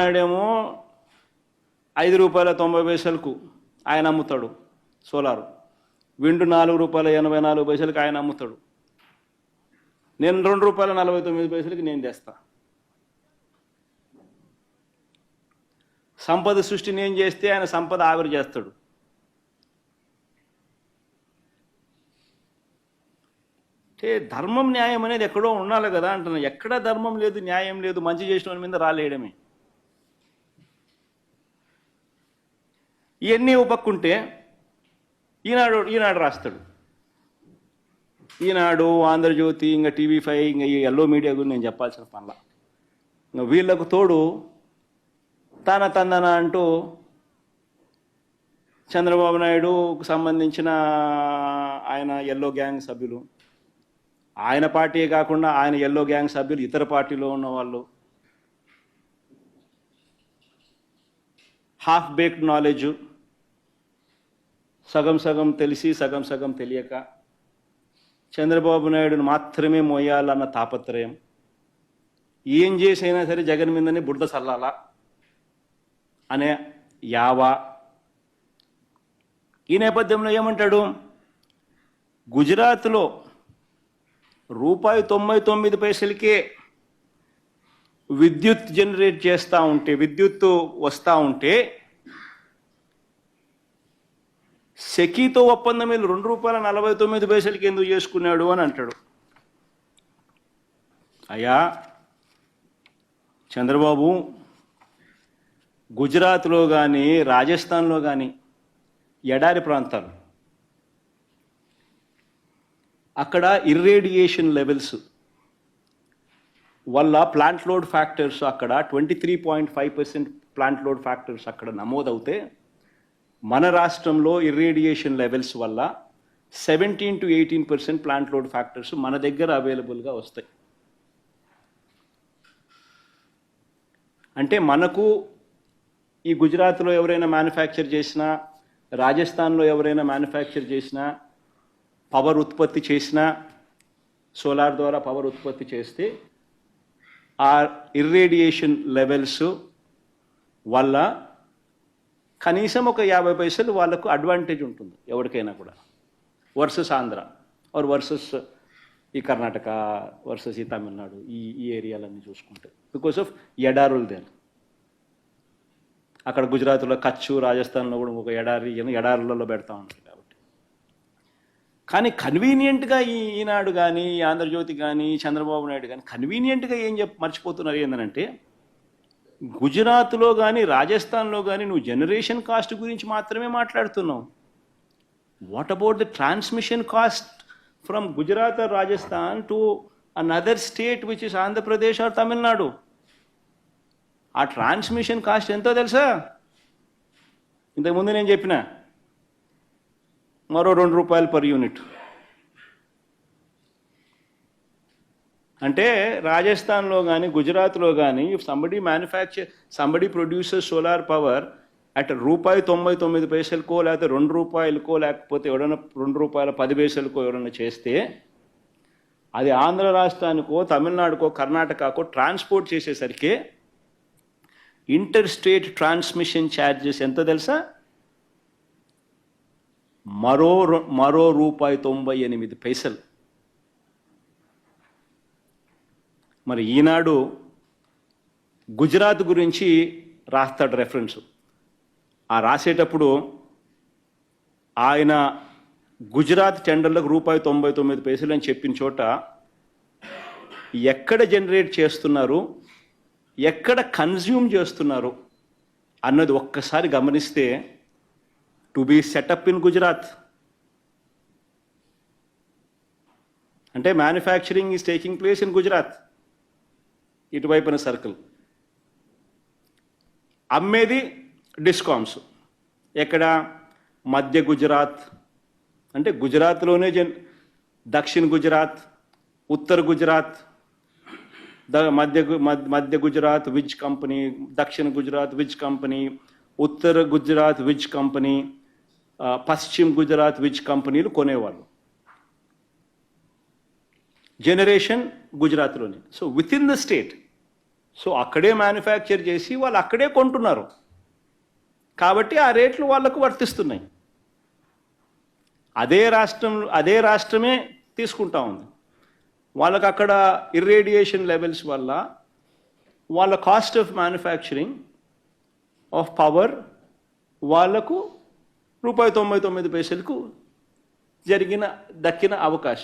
నాయుడు ఏమో ఐదు రూపాయల తొంభై పైసలకు ఆయన అమ్ముతాడు సోలారు. విండు నాలుగు రూపాయల ఎనభై నాలుగు పైసలకు ఆయన అమ్ముతాడు. నేను రెండు రూపాయల నలభై తొమ్మిది పైసలకి నేను చేస్తా సంపద సృష్టి నేను చేస్తే ఆయన సంపద ఆవిరి చేస్తాడు. అంటే ధర్మం న్యాయం అనేది ఎక్కడో ఉండాలి కదా అంటున్నా. ఎక్కడ ధర్మం లేదు న్యాయం లేదు మంచి చేసిన వాళ్ళ మీద రాలేయడమే. ఇవన్నీ ఉపక్కుంటే ఈనాడు ఈనాడు రాస్తాడు. ఈనాడు ఆంధ్రజ్యోతి ఇంకా టీవీ ఫైవ్ ఇంకా ఈ ఎల్లో మీడియా గురించి నేను చెప్పాల్సిన పనుల. ఇంకా వీళ్ళకు తోడు తన తందన అంటూ చంద్రబాబు నాయుడుకు సంబంధించిన ఆయన ఎల్లో గ్యాంగ్ సభ్యులు. ఆయన పార్టీయే కాకుండా ఆయన ఎల్లో గ్యాంగ్ సభ్యులు ఇతర పార్టీలో ఉన్న వాళ్ళు. హాఫ్ బేక్డ్ నాలెడ్జ్ సగం సగం తెలిసి సగం సగం తెలియక చంద్రబాబు నాయుడును మాత్రమే మోయాలన్న తాపత్రయం. ఏం చేసైనా సరే జగన్ మీదనే బుడ్డ చల్లాలా అనే యావా. ఈ నేపథ్యంలో ఏమంటాడు? గుజరాత్లో రూపాయి తొంభై తొమ్మిది పైసలకే విద్యుత్ జనరేట్ చేస్తూ ఉంటే విద్యుత్ వస్తూ ఉంటే సెకీతో ఒప్పందం మీద రెండు రూపాయల నలభై తొమ్మిది పైసలకి ఎందుకు చేసుకున్నాడు అని అంటాడు. అయ్యా చంద్రబాబు గుజరాత్లో కానీ రాజస్థాన్లో కానీ ఎడారి ప్రాంతాలు. అక్కడ ఇర్రేడియేషన్ లెవెల్స్ వల్ల ప్లాంట్ లోడ్ ఫ్యాక్టర్స్ అక్కడ twenty three point five percent plant load factors అక్కడ నమోదవుతే మన రాష్ట్రంలో ఇర్రేడియేషన్ లెవెల్స్ వల్ల seventeen to eighteen percent plant load factors మన దగ్గర అవైలబుల్గా వస్తాయి. అంటే మనకు ఈ గుజరాత్లో ఎవరైనా మ్యానుఫ్యాక్చర్ చేసినా రాజస్థాన్లో ఎవరైనా మ్యానుఫ్యాక్చర్ చేసినా పవర్ ఉత్పత్తి చేసినా సోలార్ ద్వారా పవర్ ఉత్పత్తి చేస్తే ఆ ఇర్రేడియేషన్ లెవెల్స్ వల్ల కనీసం ఒక యాభై పైసలు వాళ్ళకు అడ్వాంటేజ్ ఉంటుంది ఎవరికైనా కూడా. వర్సెస్ ఆంధ్ర ఆర్ వర్సెస్ ఈ కర్ణాటక వర్సెస్ ఈ తమిళనాడు ఈ ఈ ఏరియాలన్నీ చూసుకుంటే. బికాస్ ఆఫ్ ఎడారులు దేని అక్కడ గుజరాత్లో కచ్చు రాజస్థాన్లో కూడా ఒక ఎడారి ఎడారులలో పెడతా ఉంటారు కాబట్టి. కానీ కన్వీనియంట్గా ఈ ఈనాడు కానీ ఆంధ్రజ్యోతి కానీ చంద్రబాబు నాయుడు కానీ కన్వీనియంట్గా ఏం చెప్ మర్చిపోతున్నారు ఏంటంటే గుజరాత్లో కానీ రాజస్థాన్లో కానీ నువ్వు జనరేషన్ కాస్ట్ గురించి మాత్రమే మాట్లాడుతున్నావు. What about the transmission cost from Gujarat or Rajasthan to another state which is Andhra Pradesh or Tamil Nadu ఆ ట్రాన్స్మిషన్ కాస్ట్ ఎంతో తెలుసా? ఇంతకుముందు నేను చెప్పిన మరో రెండు రూపాయలు పర్ యూనిట్ అంటే రాజస్థాన్లో కానీ గుజరాత్లో కానీ somebody manufacture somebody producer solar power at రూపాయి తొంభై తొమ్మిది పైసలకో లేకపోతే రెండు రూపాయలకో లేకపోతే ఎవడన్నా రెండు రూపాయల పది పైసలకో ఎవడన్నా చేస్తే అది ఆంధ్ర రాష్ట్రానికో తమిళనాడుకో కర్ణాటకకో ట్రాన్స్పోర్ట్ చేసేసరికి ఇంటర్ స్టేట్ ట్రాన్స్మిషన్ ఛార్జెస్ ఎంత తెలుసా? మరో మరో రూపాయి తొంభై ఎనిమిది పైసలు. మరి ఈనాడు గుజరాత్ గురించి రాస్తాడు రెఫరెన్స్ ఆ రాసేటప్పుడు ఆయన గుజరాత్ టెండర్లకు రూపాయి తొంభై తొమ్మిది పైసలు అని చెప్పిన చోట ఎక్కడ జనరేట్ చేస్తున్నారు? ఎక్కడ కన్జ్యూమ్ చేస్తున్నారు? అన్నది ఒక్కసారి గమనిస్తే to be set up in Gujarat అంటే manufacturing is taking place in Gujarat ఇటువైపున circle. అమ్మేది డిస్కామ్స్. ఎక్కడ? మధ్య గుజరాత్. అంటే గుజరాత్లోనే జన్ దక్షిణ గుజరాత్ ఉత్తర గుజరాత్ ద మధ్య మధ్య- గుజరాత్ విజ్ కంపెనీ దక్షిణ గుజరాత్ విజ్ కంపెనీ ఉత్తర గుజరాత్ విజ్ కంపెనీ పశ్చిమ గుజరాత్ విజ్ కంపెనీలు కొనేవాళ్ళు. Generation గుజరాత్లోనే. So within the state so అక్కడే మ్యానుఫ్యాక్చర్ చేసి వాళ్ళు అక్కడే కొంటున్నారు. కాబట్టి ఆ రేట్లు వాళ్ళకు వర్తిస్తున్నాయి. అదే రాష్ట్రం అదే రాష్ట్రమే తీసుకుంటా ఉంది. వాళ్ళకు అక్కడ ఇర్రేడియేషన్ లెవెల్స్ వల్ల వాళ్ళ cost of manufacturing of power వాళ్ళకు రూపాయి తొంభై తొమ్మిది పైసలకు జరిగిన దక్కిన అవకాశం.